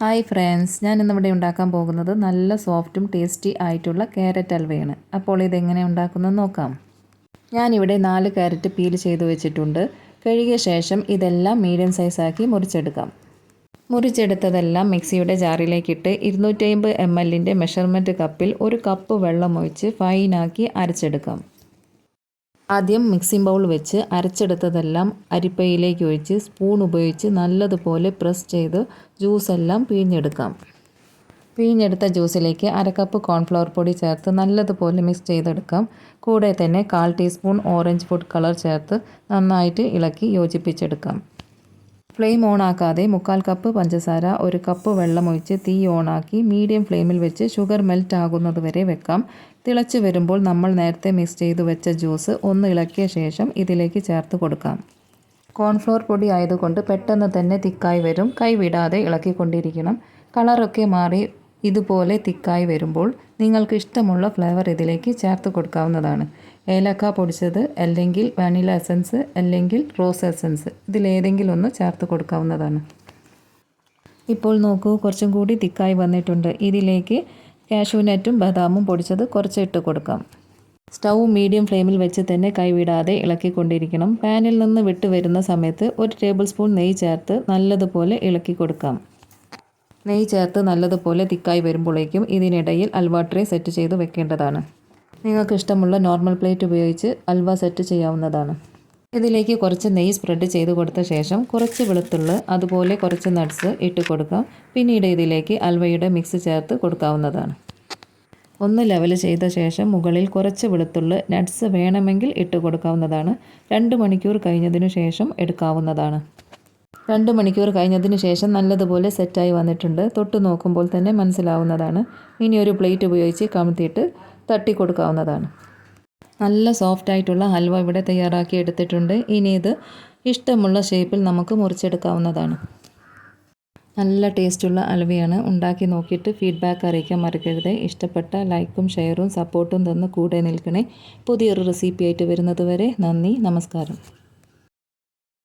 Hi friends ഞാൻ ഇന്നിവിടെ ഉണ്ടാക്കാൻ പോകുന്നത് നല്ല സോഫ്റ്റും ടേസ്റ്റി ആയിട്ടുള്ള ക്യാരറ്റ് അൽവയാണ്. അപ്പോൾ ഇതെങ്ങനെ ഉണ്ടാക്കുന്നത് നോക്കാം. ഞാനിവിടെ നാല് ക്യാരറ്റ് പീൽ ചെയ്ത് വെച്ചിട്ടുണ്ട്. കഴുകിയ ശേഷം ഇതെല്ലാം മീഡിയം സൈസാക്കി മുറിച്ചെടുക്കാം. മുറിച്ചെടുത്തതെല്ലാം മിക്സിയുടെ ജാറിലേക്കിട്ട് ഇരുന്നൂറ്റി അമ്പത് എം എല്ലിന്റെ മെഷർമെന്റ് കപ്പിൽ ഒരു കപ്പ് വെള്ളം ഒഴിച്ച് ഫൈനാക്കി അരച്ചെടുക്കാം. ആദ്യം മിക്സിംഗ് ബൗൾ വെച്ച് അരച്ചെടുത്തതെല്ലാം അരിപ്പയിലേക്ക് ഒഴിച്ച് സ്പൂൺ ഉപയോഗിച്ച് നല്ലതുപോലെ പ്രസ് ചെയ്ത് ജ്യൂസെല്ലാം പിഴിഞ്ഞെടുക്കാം. പിഴിഞ്ഞെടുത്ത ജ്യൂസിലേക്ക് അര കപ്പ് കോൺഫ്ലവർ പൊടി ചേർത്ത് നല്ലതുപോലെ മിക്സ് ചെയ്തെടുക്കാം. കൂടെ തന്നെ കാൽ ടീസ്പൂൺ ഓറഞ്ച് ഫുഡ് കളർ ചേർത്ത് നന്നായിട്ട് ഇളക്കി യോജിപ്പിച്ചെടുക്കാം. ഫ്ലെയിം ഓണാക്കാതെ മുക്കാൽ കപ്പ് പഞ്ചസാര ഒരു കപ്പ് വെള്ളം ഒഴിച്ച് തീ ഓണാക്കി മീഡിയം ഫ്ലെയിമിൽ വെച്ച് ഷുഗർ മെൽറ്റ് ആകുന്നത് വരെ വെക്കാം. തിളച്ച് വരുമ്പോൾ നമ്മൾ നേരത്തെ മിക്സ് ചെയ്ത് വെച്ച ജ്യൂസ് ഒന്ന് ഇളക്കിയ ശേഷം ഇതിലേക്ക് ചേർത്ത് കൊടുക്കാം. കോൺഫ്ലോർ പൊടി ആയതുകൊണ്ട് പെട്ടെന്ന് തന്നെ തിക്കായി വരും. കൈ വിടാതെ ഇളക്കിക്കൊണ്ടിരിക്കണം. കളറൊക്കെ മാറി ഇതുപോലെ തിക്കായി വരുമ്പോൾ നിങ്ങൾക്ക് ഇഷ്ടമുള്ള ഫ്ലേവർ ഇതിലേക്ക് ചേർത്ത് കൊടുക്കാവുന്നതാണ്. ഏലക്ക പൊടിച്ചത് അല്ലെങ്കിൽ വാനില എസൻസ് അല്ലെങ്കിൽ റോസ് എസൻസ് ഇതിലേതെങ്കിലും ഒന്ന് ചേർത്ത് കൊടുക്കാവുന്നതാണ്. ഇപ്പോൾ നോക്കൂ കുറച്ചും കൂടി തിക്കായി വന്നിട്ടുണ്ട്. ഇതിലേക്ക് കാഷ്യൂനറ്റും ബദാമും പൊടിച്ചത് കുറച്ച് ഇട്ട് കൊടുക്കാം. സ്റ്റൗ മീഡിയം ഫ്ലെയിമിൽ വെച്ച് തന്നെ കൈവിടാതെ ഇളക്കിക്കൊണ്ടിരിക്കണം. പാനിൽ നിന്ന് വിട്ടു വരുന്ന സമയത്ത് ഒരു ടേബിൾ സ്പൂൺ നെയ്യ് ചേർത്ത് നല്ലതുപോലെ ഇളക്കി കൊടുക്കാം. നെയ്യ് ചേർത്ത് നല്ലതുപോലെ തിക്കായി വരുമ്പോഴേക്കും ഇതിനിടയിൽ അൽവ ട്രേ സെറ്റ് ചെയ്ത് വെക്കേണ്ടതാണ്. നിങ്ങൾക്ക് ഇഷ്ടമുള്ള നോർമൽ പ്ലേറ്റ് ഉപയോഗിച്ച് അൽവ സെറ്റ് ചെയ്യാവുന്നതാണ്. ഇതിലേക്ക് കുറച്ച് നെയ്യ് സ്പ്രെഡ് ചെയ്ത് കൊടുത്ത ശേഷം കുറച്ച് വെളുത്തുള്ളി അതുപോലെ കുറച്ച് നട്ട്സ് ഇട്ട് കൊടുക്കാം. പിന്നീട് ഇതിലേക്ക് അൽവയുടെ മിക്സ് ചേർത്ത് കൊടുക്കാവുന്നതാണ്. ഒന്ന് ലെവൽ ചെയ്ത ശേഷം മുകളിൽ കുറച്ച് വെളുത്തുള്ളി നട്ട്സ് വേണമെങ്കിൽ ഇട്ട് കൊടുക്കാവുന്നതാണ്. രണ്ട് മണിക്കൂർ കഴിഞ്ഞതിനു ശേഷം എടുക്കാവുന്നതാണ്. രണ്ട് മണിക്കൂർ കഴിഞ്ഞതിന് ശേഷം നല്ലതുപോലെ സെറ്റായി വന്നിട്ടുണ്ട്. തൊട്ട് നോക്കുമ്പോൾ തന്നെ മനസ്സിലാവുന്നതാണ്. ഇനി ഒരു പ്ലേറ്റ് ഉപയോഗിച്ച് കമത്തിയിട്ട് തട്ടി കൊടുക്കാവുന്നതാണ്. നല്ല സോഫ്റ്റ് ആയിട്ടുള്ള ഹൽവ ഇവിടെ തയ്യാറാക്കി എടുത്തിട്ടുണ്ട്. ഇനി ഇത് ഇഷ്ടമുള്ള ഷേപ്പിൽ നമുക്ക് മുറിച്ചെടുക്കാവുന്നതാണ്. നല്ല ടേസ്റ്റുള്ള അലവയാണ് ഉണ്ടാക്കി നോക്കിയിട്ട് ഫീഡ്ബാക്ക് അറിയിക്കാൻ മറക്കരുത്. ഇഷ്ടപ്പെട്ട ലൈക്കും ഷെയറും സപ്പോർട്ടും തന്ന് കൂടെ നിൽക്കണേ. പുതിയൊരു റെസിപ്പി ആയിട്ട് വരുന്നത് വരെ നന്ദി. നമസ്കാരം.